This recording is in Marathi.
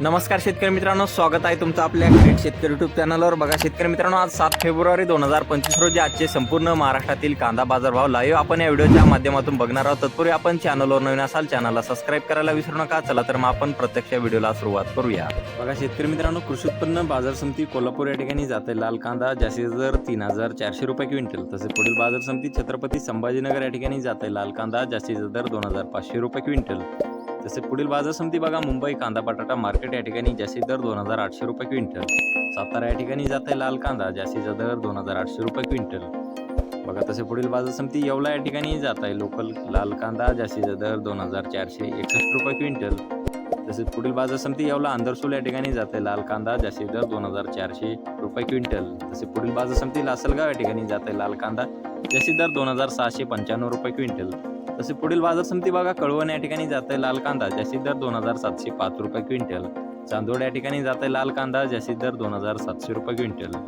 नमस्कार शेतकरी मित्रांनो स्वागत आहे तुमचं आपल्या ग्रेट शेतकरी युट्यूब चॅनलवर बघा शेतकरी मित्रांनो आज सात फेब्रुवारी दोन हजार पंचवीस रोजी आजचे संपूर्ण महाराष्ट्रातील कांदा बाजारभाव लाईव्ह आपण या व्हिडिओच्या माध्यमातून बघणार आहोत. तत्पूर्वी आपण चॅनलवर नवीन असाल चॅनलला सबस्क्राईब करायला विसरू नका. चला तर मग आपण प्रत्यक्ष व्हिडिओला सुरुवात करूया. बघा शेतकरी मित्रांनो कृषी उत्पन्न बाजार समिती कोल्हापूर या ठिकाणी जाते. लाल कांदा जास्तीत दर तीन हजार चारशे रुपये क्विंटल. तसेच पुढील बाजार समिती छत्रपती संभाजीनगर या ठिकाणी जाते. लाल कांदा जास्तीत दर दोन हजार पाचशे रुपये क्विंटल. तसे पुढील बाजार समिती बघा मुंबई कांदा बटाटा मार्केट या ठिकाणी जास्तीत दर दोन हजार आठशे रुपये क्विंटल. सातारा या ठिकाणी जाते लाल कांदा जास्तीचा दर दोन हजार आठशे रुपये क्विंटल. बघा तसे पुढील बाजार समिती येवला या ठिकाणी जात आहे लोकल लाल कांदा जास्तीचा दर दोन हजार चारशे एकसष्ट रुपये क्विंटल. तसेच पुढील बाजार समिती येवला आंदरसूल या ठिकाणी जाते लाल कांदा जास्तीत दर दोन हजार चारशे रुपये क्विंटल. तसे पुढील बाजार समिती लासलगाव या ठिकाणी जात आहे लाल कांदा जास्तीत दर दोन हजार सहाशे पंच्याण्णव रुपये क्विंटल. तसे पुढील बाजार समिती बघा कळवण या ठिकाणी जाते लाल कांदा जास्तीत दर दोन हजार सातशे पाच रुपये क्विंटल. चांदोड या ठिकाणी जाते लाल कांदा जास्तीत दर दोन हजार सातशे रुपये क्विंटल.